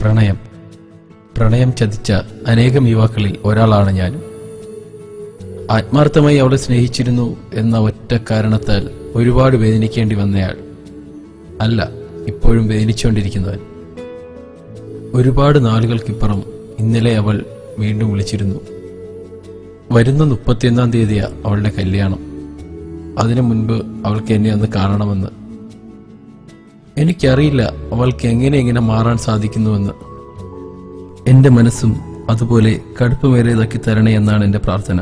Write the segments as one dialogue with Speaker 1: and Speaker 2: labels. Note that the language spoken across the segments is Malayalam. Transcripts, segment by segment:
Speaker 1: പ്രണയം. പ്രണയം ചതിച്ച അനേകം യുവാക്കളിൽ ഒരാളാണ് ഞാൻ ആത്മാർത്ഥമായി അവളെ സ്നേഹിച്ചിരുന്നു എന്ന ഒറ്റ കാരണത്താൽ ഒരുപാട് വേദനിക്കേണ്ടി വന്നയാൾ. അല്ല ഇപ്പോഴും വേദനിച്ചുകൊണ്ടിരിക്കുന്നവൻ. ഒരുപാട് നാളുകൾക്കിപ്പുറം ഇന്നലെ അവൾ വീണ്ടും വിളിച്ചിരുന്നു. വരുന്ന മുപ്പത്തിയൊന്നാം തീയതിയാണ് അവളുടെ കല്യാണം. അതിനു മുൻപ് അവൾക്ക് എന്നെ ഒന്ന് കാണണമെന്ന്. എനിക്കറിയില്ല അവൾക്ക് എങ്ങനെ എങ്ങനെ മാറാൻ സാധിക്കുന്നുവെന്ന്. എന്റെ മനസ്സും അതുപോലെ കടുപ്പമേറിയതാക്കി തരണേ എന്നാണ് എന്റെ പ്രാർത്ഥന.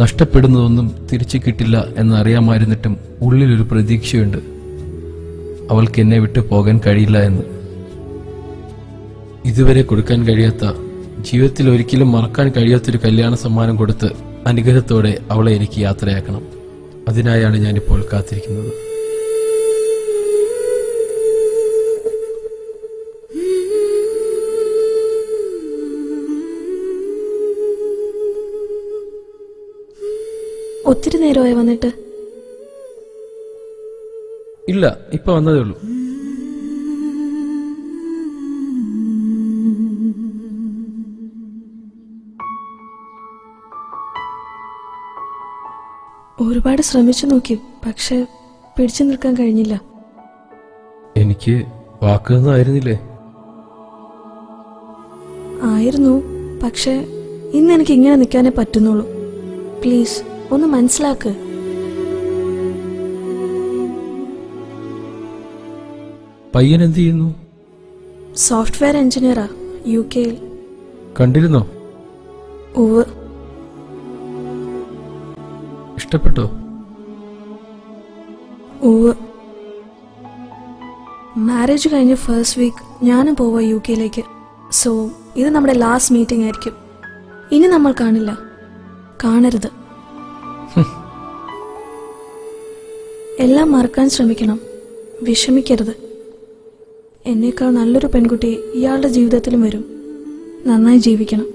Speaker 1: നഷ്ടപ്പെടുന്നതൊന്നും തിരിച്ചു കിട്ടില്ല എന്നറിയാമായിരുന്നിട്ടും ഉള്ളിലൊരു പ്രതീക്ഷയുണ്ട്. അവൾക്ക് എന്നെ വിട്ടു പോകാൻ കഴിയില്ല എന്ന്. ഇതുവരെ കൊടുക്കാൻ കഴിയാത്ത ജീവിതത്തിൽ ഒരിക്കലും മറക്കാൻ കഴിയാത്തൊരു കല്യാണ സമ്മാനം കൊടുത്ത് അനുഗ്രഹത്തോടെ അവളെ എനിക്ക് യാത്രയാക്കണം. അതിനായാണ് ഞാനിപ്പോൾ കാത്തിരിക്കുന്നത്.
Speaker 2: ഒത്തിരി നേരമായി വന്നിട്ട്?
Speaker 1: ഇല്ല ഇപ്പൊ വന്നതേ ഉള്ളൂ.
Speaker 2: ഒരുപാട് ശ്രമിച്ചു നോക്കി പക്ഷെ പിടിച്ചു നിൽക്കാൻ കഴിഞ്ഞില്ല.
Speaker 1: എനിക്ക് വാക്കൊന്നും ആയിരുന്നില്ലേ?
Speaker 2: ആയിരുന്നു പക്ഷെ ഇന്ന് എനിക്ക് ഇങ്ങനെ നിൽക്കാനേ പറ്റുന്നുള്ളൂ. പ്ലീസ്. ഒന്ന് മനസ്സിലാക്ക്.
Speaker 1: പയ്യൻ എന്ത് ചെയ്യുന്നു?
Speaker 2: സോഫ്റ്റ്വെയർ എഞ്ചിനീയറാ യു കെയിൽ
Speaker 1: കണ്ടിരുന്നോ?
Speaker 2: ഉവ്
Speaker 1: ഇഷ്ടപ്പെട്ടോ?
Speaker 2: ഉവ് മാരേജ് കഴിഞ്ഞ് ഫസ്റ്റ് വീക്ക് ഞാനും പോവാ യു കെയിലേക്ക് സോ ഇത് നമ്മുടെ ലാസ്റ്റ് മീറ്റിംഗ് ആയിരിക്കും. ഇനി നമ്മൾ കാണില്ല. കാണരുത്. എല്ലാം മറക്കാൻ ശ്രമിക്കണം. വിഷമിക്കരുത്. എന്നേക്കാൾ നല്ലൊരു പെൺകുട്ടി ഇയാളുടെ ജീവിതത്തിലും വരും. നന്നായി ജീവിക്കണം.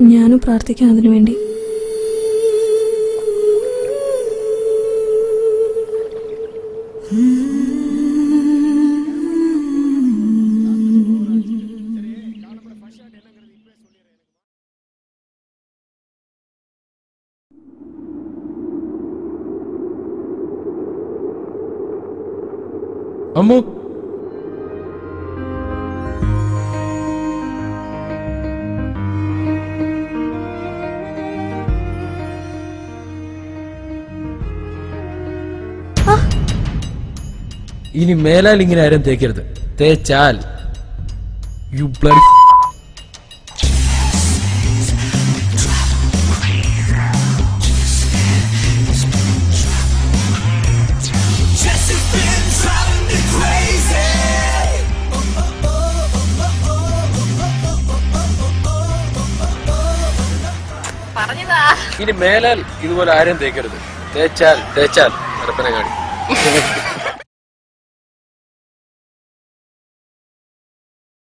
Speaker 2: ഞാനും പ്രാർത്ഥിക്കാം അതിനു
Speaker 1: അമ്മു. ഇനി മേലാൽ ഇങ്ങനെ ആരും തേക്കരുത്. തേച്ചാൽ യു ബ്ലഡ് ഇനി മേലാൽ ഇതുപോലെ ആരും തേക്കരുത്. തേച്ചാൽ തേച്ചാൽ കാണി.